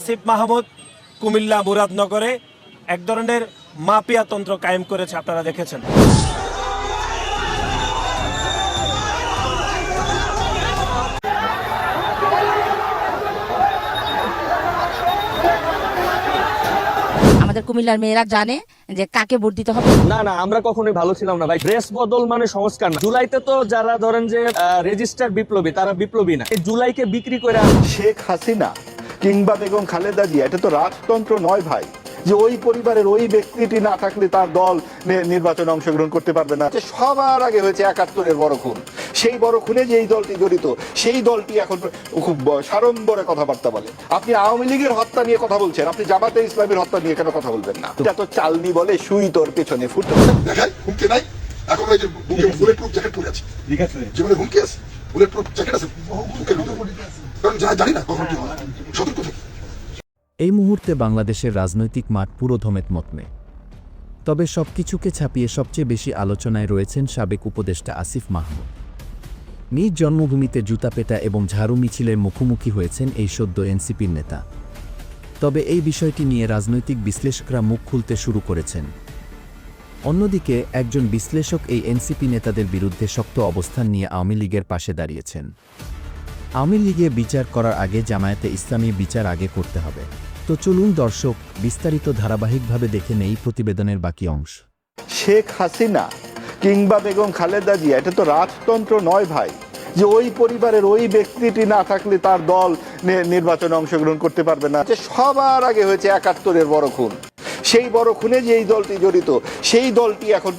আসিফ মাহমুদ কুমিল্লা মুরাদনগরে এক ধরনের মাপিয়া তন্ত্র কায়েম করেছে আপনারা দেখেছেন। আমাদের কুমিল্লার মেয়েরা জানে যে কাকে ভোট দিতে হবে। না না আমরা কখনোই ভালো ছিলাম না ভাই। ড্রেস বদল মানে সংস্কার না। জুলাইতে তো যারা ধরেন যে রেজিস্টার বিপ্লবী তারা বিপ্লবী না। এই জুলাইকে বিক্রি করে শেখ হাসিনা কিংবা বেগম খালেদা জিয়া এটা তো রাজতন্ত্র নয় ভাই যে ওই পরিবারের ওই ব্যক্তিটি না থাকলে তার দল নির্বাচনে অংশগ্রহণ করতে পারবে না। সবার আগে হয়েছে একাত্তরের বড় খুন। সেই বড় খুনে যে এই দলটি জড়িত সেই দলটি এখন খুব সাড়ম্বরে কথাবার্তা বলে। আপনি আওয়ামী লীগের হত্যা নিয়ে কথা বলছেন আপনি জামাতে ইসলামের হত্যা নিয়ে কেন কথা বলবেন না? এটা তো চালনি বলে সুই তোর পেছনে ফুটে। দেখাই হুমকি নাই। এখন ওই যে বুকে বুলেট প্রুফ জ্যাকেট পরে আছে। জীবনে হুমকি আছে? বুলেট প্রুফ জ্যাকেট আছে। এই মুহূর্তে বাংলাদেশের রাজনৈতিক মাঠ পুরো ধমেত মতমে তবে সবকিছুকে ছাপিয়ে সবচেয়ে বেশি আলোচনায় রয়েছেন সাবেক উপদেষ্টা আসিফ মাহমুদ। নিজ জন্মভূমিতে জুতা পেটা এবং ঝাড়ু মিছিলের মুখোমুখি হয়েছেন এই সদ্য এনসিপির নেতা। তবে এই বিষয়টি নিয়ে রাজনৈতিক বিশ্লেষকরা মুখ খুলতে শুরু করেছেন। অন্যদিকে, একজন বিশ্লেষক এই এনসিপি নেতাদের বিরুদ্ধে শক্ত অবস্থান নিয়ে আওয়ামী লীগের পাশে দাঁড়িয়েছেন। আওয়ামী লীগে বিচার করার আগে জামায়াতে ইসলামী বিচার আগে করতে হবে। তো চলুন দর্শক, বিস্তারিত ধারাবাহিকভাবে দেখে নেই প্রতিবেদনের বাকি অংশ। শেখ হাসিনা কিংবা বেগম খালেদা জিয়া, এটা তো রাজতন্ত্র নয় ভাই। যে ওই পরিবারের ওই ব্যক্তিটি না থাকলে তার দল নির্বাচনে অংশগ্রহণ করতে পারবে না। সবার আগে হয়েছে একাত্তরের বড় খুন। সেই বড় খুনে যে এই দলটি জড়িত, সেই দলটি এখন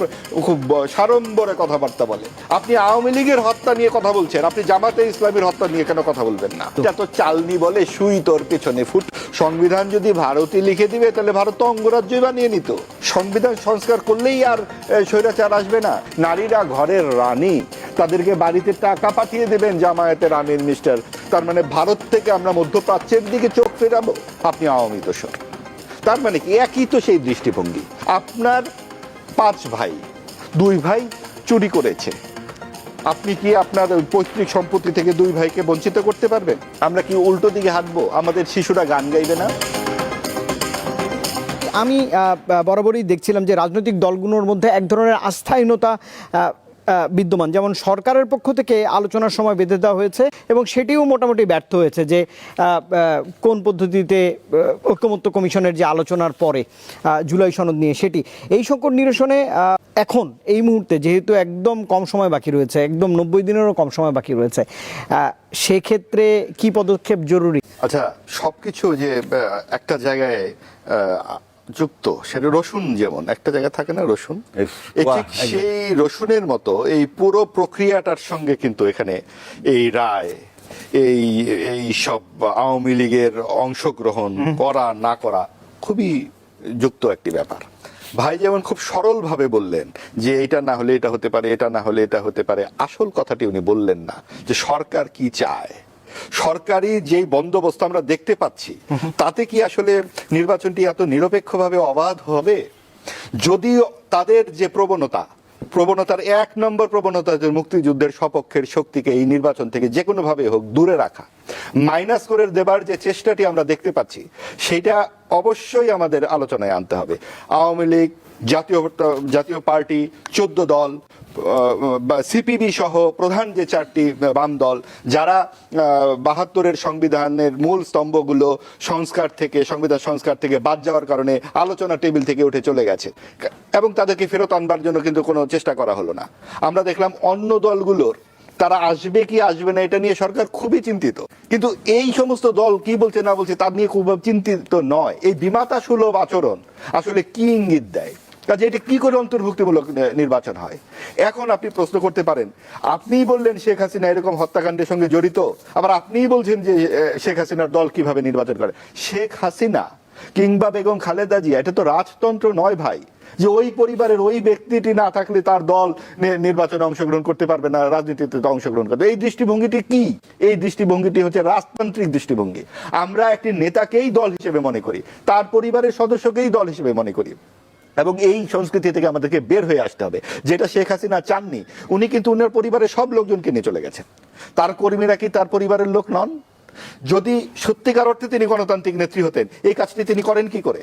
খুব সাড়ম্বরে কথাবার্তা বলে। আপনি আওয়ামী লীগের হত্যা নিয়ে কথা বলছেন, আপনি জামাতে ইসলামের হত্যা নিয়ে কেন কথা বলবেন না? এটা তো চালনি বলে সুই তোর পেছনে ফুট। সংবিধান যদি ভারতই লিখে দিবে, তাহলে ভারত অঙ্গরাজ্যই বানিয়ে নিত। সংবিধান সংস্কার করলেই আর স্বৈরাচার আসবে না। নারীরা ঘরের রানী। তাদেরকে বাড়িতে টাকা পাঠিয়ে দেবেন জামায়াতের আমির মিস্টার। তার মানে ভারত থেকে আমরা মধ্যপ্রাচ্যের দিকে চোখ ফেরাবো। আপনি আওয়ামী দোষর। তার মানে কি? একই তো সেই দৃষ্টিভঙ্গি। আপনার পাঁচ ভাই, দুই ভাই চুরি করেছে। আপনি কি আপনার পৈতৃক সম্পত্তি থেকে দুই ভাইকে বঞ্চিত করতে পারবেন? আমরা কি উল্টো দিকে হাঁটবো? আমাদের শিশুরা গান গাইবে না? আমি বরাবরই দেখছিলাম যে রাজনৈতিক দলগুলোর মধ্যে এক ধরনের আস্থাহীনতা বিদ্যমান। যেমন সরকারের পক্ষ থেকে আলোচনার সময় বেঁধে দেওয়া হয়েছে এবং সেটিও মোটামুটি ব্যর্থ হয়েছে যে কোন পদ্ধতিতে ঐক্যমত্য কমিশনের যে আলোচনার পরে জুলাই সনদ নিয়ে সেটি। এই সংকট নিরসনে এখন, এই মুহূর্তে যেহেতু একদম কম সময় বাকি রয়েছে, একদম নব্বই দিনেরও কম সময় বাকি রয়েছে সেক্ষেত্রে কি পদক্ষেপ জরুরি? আচ্ছা সবকিছু যে একটা জায়গায় যুক্ত সেটা রসুন যেমন একটা জায়গায় থাকে না রসুন? সেই রসুনের মতো এই পুরো প্রক্রিয়াটার সঙ্গে কিন্তু এখানে এই রায় এই এই সব আওয়ামী লীগের অংশগ্রহণ করা না করা খুবই যুক্ত একটি ব্যাপার। ভাই যেমন খুব সরলভাবে বললেন যে এটা না হলে এটা হতে পারে এটা না হলে এটা হতে পারে আসল কথাটি উনি বললেন না যে সরকার কি চায়। সরকারি যেই বন্দোবস্ত আমরা দেখতে পাচ্ছি, তাতে কি আসলে নির্বাচনটি এত নিরপেক্ষভাবে অবাধ হবে? যদিও তাদের যে প্রবণতা, প্রবণতার এক নম্বর প্রবণতা যে মুক্তিযুদ্ধের সপক্ষের শক্তিকে এই নির্বাচন থেকে যে কোনো ভাবে হোক দূরে রাখা, মাইনাস করে দেবার যে চেষ্টাটি আমরা দেখতে পাচ্ছি, সেটা অবশ্যই আমাদের আলোচনায় আনতে হবে। আওয়ামী লীগ, জাতীয় জাতীয় পার্টি, চোদ্দ দল সিপিবি সহ প্রধান যে চারটি বাম দল যারা বাহাত্তরের সংবিধানের মূল স্তম্ভগুলো সংস্কার থেকে, সংবিধান সংস্কার থেকে বাদ যাওয়ার কারণে আলোচনা টেবিল থেকে উঠে চলে গেছে। এবং তাদেরকে ফেরত আনবার জন্য কিন্তু কোনো চেষ্টা করা হলো না। আমরা দেখলাম অন্য দলগুলোর, তারা আসবে কি আসবে না এটা নিয়ে সরকার খুবই চিন্তিত। কিন্তু এই সমস্ত দল কি বলছে না বলছে তার নিয়ে খুব চিন্তিত নয়। এই বিমাতা সুলভ আচরণ আসলে কি ইঙ্গিত দেয়? কাজে এটা কি করে অন্তর্ভুক্তিমূলক নির্বাচন হয়? এখন আপনি প্রশ্ন করতে পারেন, আপনিই বললেন শেখ হাসিনা এরকম হত্যাকাণ্ডের সঙ্গে জড়িত, আবার আপনিই বলছেন যে শেখ হাসিনার দল কীভাবে নির্বাচন করে? শেখ হাসিনা কিংবা বেগম খালেদা জিয়া, এটা তো রাজতন্ত্র নয় ভাই, যে ওই পরিবারের ওই ব্যক্তিটি না থাকলে তার দল নির্বাচনে অংশগ্রহণ করতে পারবে না, রাজনীতিতে অংশগ্রহণ করবে। এই দৃষ্টিভঙ্গিটি কি? এই দৃষ্টিভঙ্গিটি হচ্ছে রাজতান্ত্রিক দৃষ্টিভঙ্গি। আমরা একটি নেতাকেই দল হিসেবে মনে করি, তার পরিবারের সদস্যকেই দল হিসেবে মনে করি। এবং এই সংস্কৃতি থেকে আমাদেরকে বের হয়ে আসতে হবে, যেটা শেখ হাসিনা চাননি। উনি কিন্তু উনার পরিবারের সব লোকজনকে নিয়ে চলে গেছেন। তার কর্মীরা কি তার পরিবারের লোক নন? যদি সত্যিকার অর্থে তিনি গণতান্ত্রিক নেত্রী হতেন এই কাজটি তিনি করেন কি করে?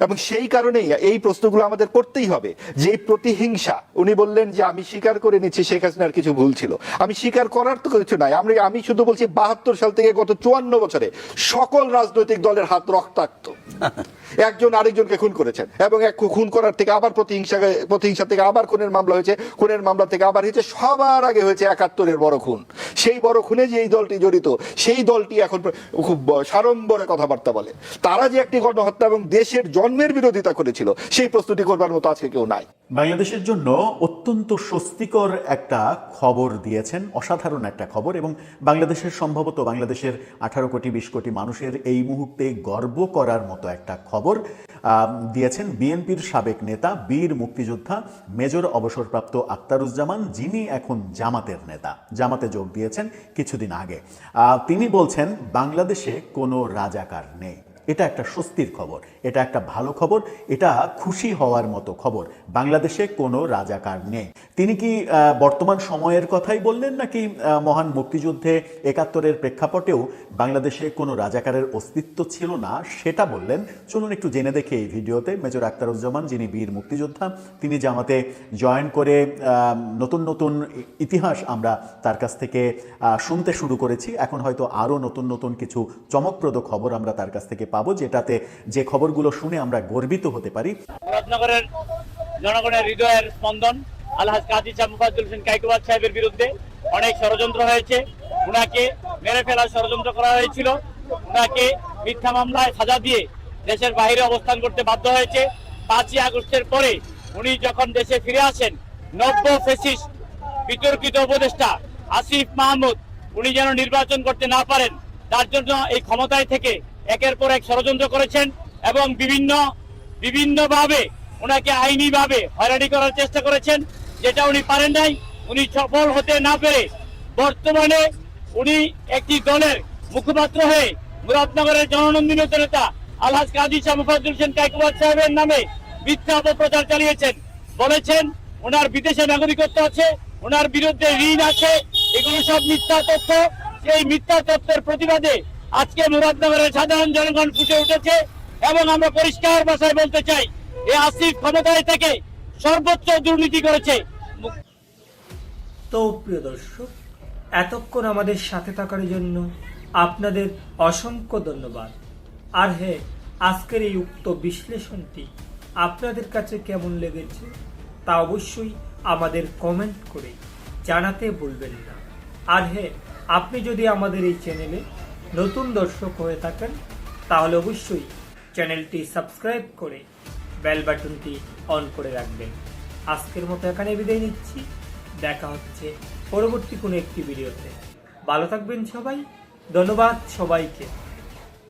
এবং সেই কারণেই এই প্রশ্নগুলো আমাদের করতেই হবে। যে প্রতিহিংসা উনি বললেন যে আমি স্বীকার করে নিচ্ছি শেখ হাসিনার কিছু ভুল ছিল। আমি স্বীকার করার তো কিছু নাই। আমি আমি শুধু বলছি বাহাত্তর সাল থেকে গত চুয়ান্ন বছরে সকল রাজনৈতিক দলের হাত রক্তাক্ত। একজন আরেকজনকে খুন করেছেন এবং এক খুন করার থেকে আবার প্রতিহিংসা প্রতিহিংসা থেকে আবার খুনের মামলা হয়েছে খুনের মামলা থেকে আবার হয়েছে সবার আগে হয়েছে একাত্তরের বড় খুন। সেই বড় খুনে যে এই দলটি জড়িত, সেই দলটি এখন খুব সাড়ম্বরে কথাবার্তা বলে। তারা যে একটি গণহত্যা এবং দেশের জন্মের বিরোধিতা করেছিল, সেই প্রস্তুতি করবার মতো আজকে কেউ নাই। বাংলাদেশের জন্য অত্যন্ত স্বস্তিকর একটা খবর দিয়েছেন, অসাধারণ একটা খবর এবং বাংলাদেশের সম্ভবত বাংলাদেশের আঠারো কোটি, বিশ কোটি মানুষের এই মুহূর্তে গর্ব করার মতো একটা খবর দিয়েছেন বিএনপির সাবেক নেতা, বীর মুক্তিযোদ্ধা, মেজর অবসরপ্রাপ্ত আক্তারুজ্জামান, যিনি এখন জামাতের নেতা। জামাতে যোগ দিয়েছেন কিছুদিন আগে। তিনি বলছেন বাংলাদেশে কোনো রাজাকার নেই। এটা একটা স্বস্তির খবর, এটা একটা ভালো খবর, এটা খুশি হওয়ার মতো খবর। বাংলাদেশে কোনো রাজাকার নেই। তিনি কি বর্তমান সময়ের কথাই বললেন নাকি মহান মুক্তিযুদ্ধে একাত্তরের প্রেক্ষাপটেও বাংলাদেশে কোনো রাজাকারের অস্তিত্ব ছিল না সেটা বললেন? চলুন একটু জেনে দেখে এই ভিডিওতে। মেজর আক্তারুজ্জামান যিনি বীর মুক্তিযোদ্ধা, তিনি জামাতে জয়েন করে নতুন নতুন ইতিহাস আমরা তার কাছ থেকে শুনতে শুরু করেছি। এখন হয়তো আরও নতুন নতুন কিছু চমকপ্রদ খবর আমরা তার কাছ থেকে পাবো, যেটাতে যে খবরগুলো শুনে আমরা গর্বিত হতে পারি। মুরাদনগরের জনগণের হৃদয়ের স্পন্দন, আলহাজ কাজী শাহ মুফাজ্জুল হোসেন কাইকুবাদ সাহেবের বিরুদ্ধে অনেক ষড়যন্ত্র হয়েছে। উনাকে মেরে ফেলার ষড়যন্ত্র করা হয়েছিল। উনাকে মিথ্যা মামলায় সাজা দিয়ে দেশের বাইরে অবস্থান করতে বাধ্য হয়েছে। পাঁচই আগস্টের পরে উনি যখন দেশে ফিরে আসেন, নব্য ফেসিস্ট, বিতর্কিত উপদেষ্টা আসিফ মাহমুদ, উনি যেন নির্বাচন করতে না পারেন, তার জন্য এই ক্ষমতায় থেকে একের পর এক ষড়যন্ত্র করেছেন এবং বিভিন্ন, বিভিন্নভাবে ওনাকে আইনিভাবে হয়রানি করার চেষ্টা করেছেন, যেটা উনি পারেন নাই। উনি সফল হতে না পেরে বর্তমানে উনি একটি দলের মুখপাত্র হয়ে মুরাদনগরের জননন্দিত নেতা আলহাজ কাজী শাহ মুফাজ্জুল হোসেন কাইকুবাদ সাহেবের নামে মিথ্যা অপপ্রচার চালিয়েছেন। বলেছেন, ওনার বিদেশে নাগরিকত্ব আছে, ওনার বিরুদ্ধে ঋণ আছে, এগুলো সব মিথ্যা তথ্য। সেই মিথ্যা তথ্যের প্রতিবাদে আজকে মুরাদনগরের সাধারণ জনগণ ফুটে উঠেছে এবং আমরা পরিষ্কার ভাষায় বলতে চাই এই আসিফ ক্ষমতায় থেকে সর্বোচ্চ দুর্নীতি করেছে। তো প্রিয় দর্শক, এতক্ষণ আমাদের সাথে থাকার জন্য আপনাদের অসংখ্য ধন্যবাদ। আর হ্যাঁ আজকের এই উক্ত বিশ্লেষণটি আপনাদের কাছে কেমন লেগেছে তা অবশ্যই আমাদের কমেন্ট করে জানাতে ভুলবেন না। আর হ্যাঁ আপনি যদি আমাদের এই চ্যানেলে নতুন দর্শক হয়ে থাকেন, তাহলে অবশ্যই চ্যানেলটি সাবস্ক্রাইব করে বেল বাটনটি অন করে রাখবেন। আজকের মতো এখানে বিদায় নিচ্ছি। দেখা হচ্ছে পরবর্তী কোনো একটি ভিডিওতে। ভালো থাকবেন সবাই। ধন্যবাদ সবাইকে।